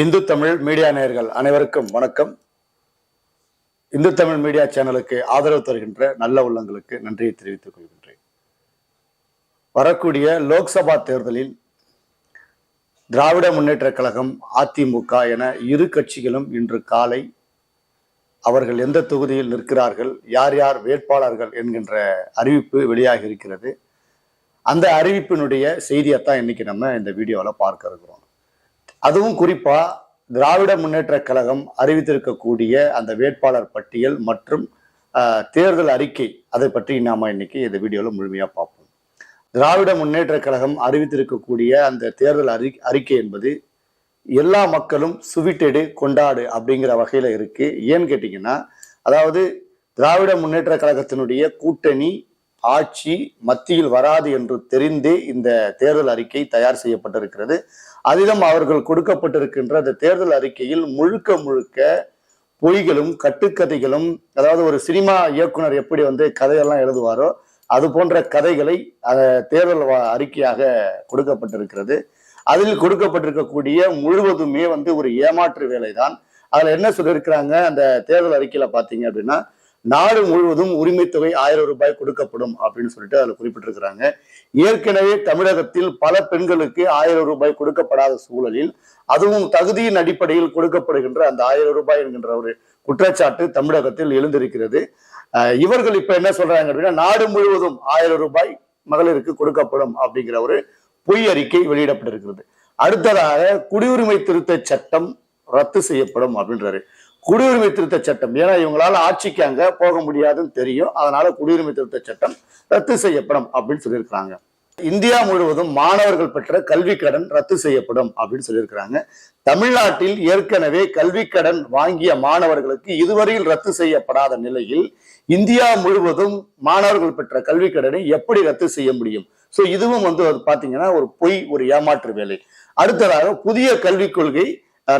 Hindu Tamil media நேயர்கள் அனைவருக்கும் வணக்கம். இந்து தமிழ் மீடியா சேனலுக்கு ஆதரவு தருகின்ற நல்ல உள்ளங்களுக்கு நன்றியை தெரிவித்துக் கொள்கின்றேன். வரக்கூடிய லோக்சபா தேர்தலில் திராவிட முன்னேற்ற கழகம் அதிமுக என இரு கட்சிகளும் இன்று காலை அவர்கள் எந்த தொகுதியில் நிற்கிறார்கள் யார் யார் வேட்பாளர்கள் என்கின்ற அறிவிப்பு வெளியாகி இருக்கிறது. அந்த அறிவிப்பினுடைய செய்தியைத்தான் இன்னைக்கு நம்ம இந்த வீடியோவில் பார்க்க இருக்கிறோம். அதுவும் குறிப்பா திராவிட முன்னேற்ற கழகம் அறிவித்திருக்கக்கூடிய அந்த வேட்பாளர் பட்டியல் மற்றும் தேர்தல் அறிக்கை அதை பற்றி நாம இன்னைக்கு இந்த வீடியோவில் முழுமையா பார்ப்போம். திராவிட முன்னேற்ற கழகம் அறிவித்திருக்கக்கூடிய அந்த தேர்தல் அறி அறிக்கை என்பது எல்லா மக்களும் சுவிட்டெடு கொண்டாடு அப்படிங்கிற வகையில இருக்கு. ஏன்னு கேட்டீங்கன்னா அதாவது திராவிட முன்னேற்ற கழகத்தினுடைய கூட்டணி ஆட்சி மத்தியில் வராது என்று தெரிந்தே இந்த தேர்தல் அறிக்கை தயார் செய்யப்பட்டிருக்கிறது. அதிலும் அவர்கள் கொடுக்கப்பட்டிருக்கின்ற அந்த தேர்தல் அறிக்கையில் முழுக்க முழுக்க பொய்களும் கட்டுக்கதைகளும் அதாவது ஒரு சினிமா இயக்குனர் எப்படி வந்து கதையெல்லாம் எழுதுவாரோ அது போன்ற கதைகளை தேர்தல் அறிக்கையாக கொடுக்கப்பட்டிருக்கிறது. அதில் கொடுக்கப்பட்டிருக்கக்கூடிய முழுவதுமே வந்து ஒரு ஏமாற்று வேலைதான். அதில் என்ன சொல்லியிருக்கிறாங்க? அந்த தேர்தல் அறிக்கையில் பார்த்தீங்க அப்படின்னா நாடு முழுவதும் உரிமை தொகை ஆயிரம் ரூபாய் கொடுக்கப்படும் அப்படின்னு சொல்லிட்டு அதுல குறிப்பிட்டிருக்கிறாங்க. ஏற்கனவே தமிழகத்தில் பல பெண்களுக்கு ஆயிரம் ரூபாய் கொடுக்கப்படாத சூழலில் அதுவும் தகுதியின் அடிப்படையில் கொடுக்கப்படுகின்ற அந்த ஆயிரம் ரூபாய் என்கின்ற ஒரு குற்றச்சாட்டு தமிழகத்தில் எழுந்திருக்கிறது. அஹ் இவர்கள் இப்ப என்ன சொல்றாங்க அப்படின்னா நாடு முழுவதும் ஆயிரம் ரூபாய் மகளிருக்கு கொடுக்கப்படும் அப்படிங்கிற ஒரு பொய் அறிக்கை வெளியிடப்பட்டிருக்கிறது. அடுத்ததாக குடியுரிமை திருத்த சட்டம் ரத்து செய்யப்படும் அப்படின்றாரு. குடியுரிமை திருத்த சட்டம். ஏன்னா இவங்களால ஆட்சிக்கு அங்க போக முடியாதுன்னு தெரியும். அதனால குடியுரிமை திருத்த சட்டம் ரத்து செய்யப்படும் அப்படின்னு சொல்லியிருக்கிறாங்க. இந்தியா முழுவதும் மாணவர்கள் பெற்ற கல்வி கடன் ரத்து செய்யப்படும் அப்படின்னு சொல்லியிருக்கிறாங்க. தமிழ்நாட்டில் ஏற்கனவே கல்வி கடன் வாங்கிய மாணவர்களுக்கு இதுவரையில் ரத்து செய்யப்படாத நிலையில் இந்தியா முழுவதும் மாணவர்கள் பெற்ற கல்வி கடனை எப்படி ரத்து செய்ய முடியும்? ஸோ இதுவும் வந்து அது பார்த்தீங்கன்னா ஒரு பொய் ஒரு ஏமாற்று வேலை. அடுத்ததாக புதிய கல்விக் கொள்கை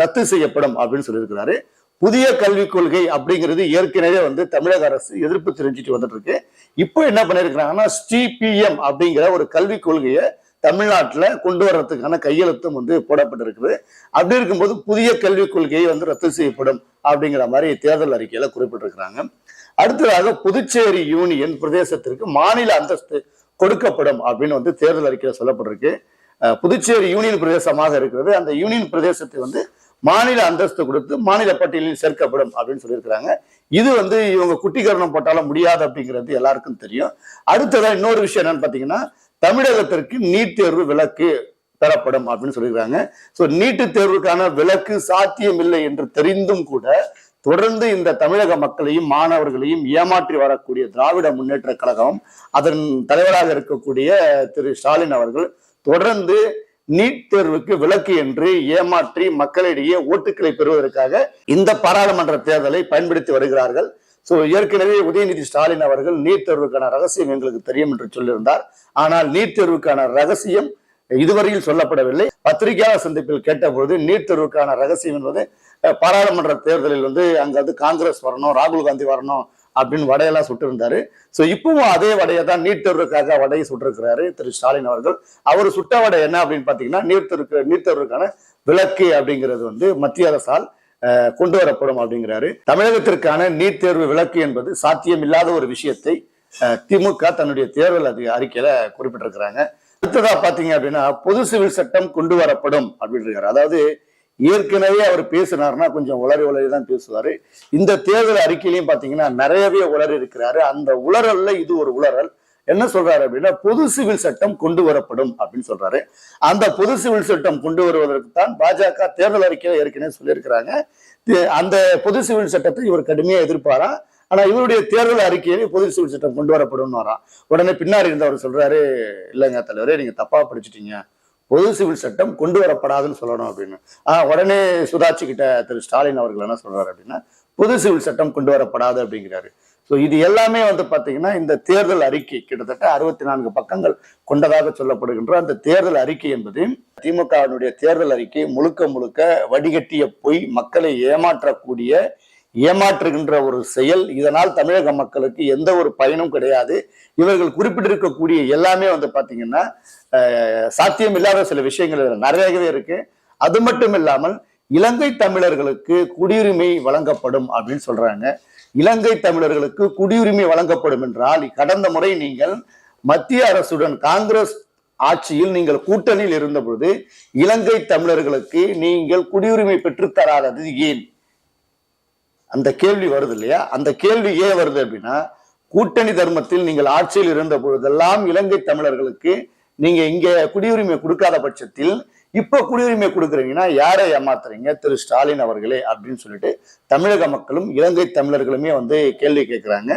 ரத்து செய்யப்படும் அப்படின்னு சொல்லியிருக்கிறாரு. புதிய கல்விக் கொள்கை அப்படிங்கிறது ஏற்கனவே வந்து தமிழக அரசு எதிர்ப்பு தெரிஞ்சுட்டு வந்துட்டு இருக்கு இப்போ என்ன பண்ணியிருக்கிறாங்கன்னா ஸ்டிபிஎம் அப்படிங்கிற ஒரு கல்விக் கொள்கையை தமிழ்நாட்டில் கொண்டு வர்றதுக்கான கையெழுத்தும் வந்து போடப்பட்டிருக்குது. அப்படி இருக்கும்போது புதிய கல்விக் கொள்கையை வந்து ரத்து செய்யப்படும் அப்படிங்கிற மாதிரி தேர்தல் அறிக்கையில குறிப்பிட்டிருக்கிறாங்க. அடுத்ததாக புதுச்சேரி யூனியன் பிரதேசத்திற்கு மாநில அந்தஸ்து கொடுக்கப்படும் அப்படின்னு வந்து தேர்தல் அறிக்கையில சொல்லப்பட்டிருக்கு. புதுச்சேரி யூனியன் பிரதேசமாக இருக்கிறது. அந்த யூனியன் பிரதேசத்தை வந்து மாநில அந்தஸ்து கொடுத்து மாநில பட்டியலில் சேர்க்கப்படும் அப்படின்னு சொல்லியிருக்கிறாங்க. இது வந்து இவங்க குட்டிகரணம் போட்டாலும் முடியாது அப்படிங்கிறது எல்லாருக்கும் தெரியும். அடுத்ததான் இன்னொரு விஷயம் என்னன்னு பார்த்தீங்கன்னா தமிழகத்திற்கு நீட் தேர்வு விலக்கு பெறப்படும் அப்படின்னு சொல்லியிருக்காங்க ஸோ நீட்டு தேர்வுக்கான விலக்கு சாத்தியம் இல்லை என்று தெரிந்தும் கூட தொடர்ந்து இந்த தமிழக மக்களையும் மாணவர்களையும் ஏமாற்றி வரக்கூடிய திராவிட முன்னேற்ற கழகம் அதன் தலைவராக இருக்கக்கூடிய திரு ஸ்டாலின் அவர்கள் தொடர்ந்து நீட் தேர்வுக்கு விலக்கு என்று ஏமாற்றி மக்களிடையே ஓட்டுக்களை பெறுவதற்காக இந்த பாராளுமன்ற தேர்தலை பயன்படுத்தி வருகிறார்கள். ஸோ ஏற்கனவே உதயநிதி ஸ்டாலின் அவர்கள் நீட் தேர்வுக்கான ரகசியம் எங்களுக்கு தெரியும் என்று சொல்லியிருந்தார். ஆனால் நீட் தேர்வுக்கான ரகசியம் இதுவரையில் சொல்லப்படவில்லை. பத்திரிகையாளர் சந்திப்பில் கேட்டபொழுது நீட் தேர்வுக்கான ரகசியம் என்பது பாராளுமன்ற தேர்தலில் வந்து அங்க வந்து காங்கிரஸ் வரணும் ராகுல் காந்தி வரணும் அப்படின்னு வடையெல்லாம் சுட்டு இருந்தாரு ஸோ இப்பவும் அதே வடையை தான் நீட் தேர்வுக்காக வடையை சுட்டிருக்கிறாரு திரு ஸ்டாலின் அவர்கள். அவர் சுட்ட வடை என்ன அப்படின்னு பார்த்தீங்கன்னா நீட் தேர்வுக்கு நீட் தேர்வுக்கான விளக்கு அப்படிங்கிறது வந்து மத்திய அரசால் கொண்டு வரப்படும் அப்படிங்கிறாரு. தமிழகத்திற்கான நீட் தேர்வு விளக்கு என்பது சாத்தியம் இல்லாத ஒரு விஷயத்தை திமுக தன்னுடைய தேர்தல் அதிக அறிக்கையில குறிப்பிட்டிருக்கிறாங்க. அடுத்ததா பாத்தீங்க அப்படின்னா பொது சிவில் சட்டம் கொண்டு வரப்படும் அப்படின்னு இருக்காரு அதாவது ஏற்கனவே அவர் பேசினார்னா கொஞ்சம் உளறி உளறி தான் பேசுவாரு. இந்த தேர்தல் அறிக்கையிலையும் பாத்தீங்கன்னா நிறையவே உளறி இருக்கிறாரு. அந்த உளறல்ல இது ஒரு உளறல். என்ன சொல்றாரு அப்படின்னா பொது சிவில் சட்டம் கொண்டு வரப்படும் அப்படின்னு சொல்றாரு. அந்த பொது சிவில் சட்டம் கொண்டு வருவதற்கு தான் பாஜக தேர்தல் அறிக்கையில ஏற்கனவே சொல்லியிருக்கிறாங்க. அந்த பொது சிவில் சட்டத்தை இவர் கடுமையா எதிர்ப்பாரா? ஆனா இவருடைய தேர்தல் அறிக்கையிலே பொது சிவில் சட்டம் கொண்டு வரப்படும் வரான். உடனே பின்னாடி இருந்தவர் சொல்றாரு இல்லைங்க தலைவரே நீங்க தப்பா படிச்சிட்டீங்க. பொது சிவில் சட்டம் கொண்டு வரப்படாதுன்னு சொல்லணும் அப்படின்னு. ஆஹ் உடனே சுதாட்சி கிட்ட திரு ஸ்டாலின் அவர்கள் என்ன சொல்றாரு அப்படின்னா பொது சிவில் சட்டம் கொண்டு வரப்படாது அப்படிங்கிறாரு. ஸோ இது எல்லாமே வந்து பார்த்தீங்கன்னா இந்த தேர்தல் அறிக்கை கிட்டத்தட்ட அறுபத்தி நான்கு பக்கங்கள் கொண்டதாக சொல்லப்படுகின்ற அந்த தேர்தல் அறிக்கை என்பது திமுகவினுடைய தேர்தல் அறிக்கை முழுக்க முழுக்க வடிகட்டிய பொய் மக்களை ஏமாற்றக்கூடிய ஏமாற்றுகின்ற ஒரு செயல். இதனால் தமிழக மக்களுக்கு எந்த ஒரு பயனும் கிடையாது. இவர்கள் குறிப்பிட்டிருக்கக்கூடிய எல்லாமே வந்து பார்த்தீங்கன்னா சாத்தியம் இல்லாத சில விஷயங்கள் நிறையவே இருக்கு. அது மட்டும் இல்லாமல் இலங்கை தமிழர்களுக்கு குடியுரிமை வழங்கப்படும் அப்படின்னு சொல்றாங்க. இலங்கை தமிழர்களுக்கு குடியுரிமை வழங்கப்படும் என்றால் கடந்த முறை நீங்கள் மத்திய அரசுடன் காங்கிரஸ் ஆட்சியில் நீங்கள் கூட்டணியில் இருந்தபொழுது இலங்கை தமிழர்களுக்கு நீங்கள் குடியுரிமை பெற்றுத்தராதது ஏன்? அந்த கேள்வி வருது இல்லையா அந்த கேள்வி ஏன் வருது அப்படின்னா கூட்டணி தர்மத்தில் நீங்கள் ஆட்சியில் இருந்த பொழுதெல்லாம் இலங்கை தமிழர்களுக்கு நீங்க இங்க குடியுரிமை கொடுக்காத பட்சத்தில் இப்ப குடியுரிமை கொடுக்குறீங்கன்னா யாரை ஏமாத்துறீங்க? திரு ஸ்டாலின் அவர்களே அப்படின்னு சொல்லிட்டு தமிழக மக்களும் இலங்கை தமிழர்களுமே வந்து கேள்வி கேட்கிறாங்க.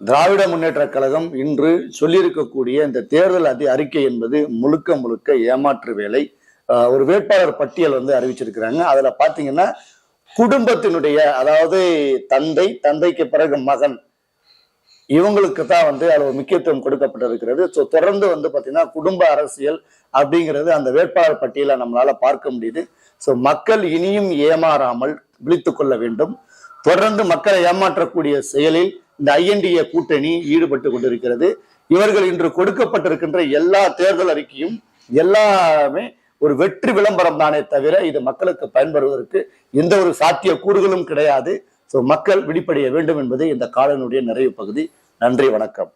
திராவிட முன்னேற்ற கழகம் இன்று சொல்லியிருக்கக்கூடிய இந்த தேர்தல் அதி அறிக்கை என்பது முழுக்க முழுக்க ஏமாற்று வேலை. ஒரு வேட்பாளர் பட்டியல் வந்து அறிவிச்சிருக்கிறாங்க. அதுல பாத்தீங்கன்னா குடும்பத்தினுடைய அதாவது தந்தை தந்தைக்கு பிறகு மகன் இவங்களுக்கு தான் வந்து அதில் முக்கியத்துவம் கொடுக்கப்பட்டிருக்கிறது. ஸோ தொடர்ந்து வந்து பார்த்தீங்கன்னா குடும்ப அரசியல் அப்படிங்கிறது அந்த வேட்பாளர் பட்டியலை நம்மளால பார்க்க முடியுது. ஸோ மக்கள் இனியும் ஏமாறாமல் விழித்து கொள்ள வேண்டும். தொடர்ந்து மக்களை ஏமாற்றக்கூடிய செயலில் இந்த ஐஎன்டிஏ கூட்டணி ஈடுபட்டு கொண்டிருக்கிறது. இவர்கள் இன்று கொடுக்கப்பட்டிருக்கின்ற எல்லா தேர்தல் அறிக்கையும் எல்லாமே ஒரு வெற்றி விளம்பரம் தானே தவிர இது மக்களுக்கு பயன்படுவதற்கு எந்த ஒரு சாத்திய கூறுகளும் கிடையாது. ஸோ மக்கள் விழிப்படைய வேண்டும் என்பது இந்த காலனுடைய நிறைவு பகுதி. நன்றி வணக்கம்.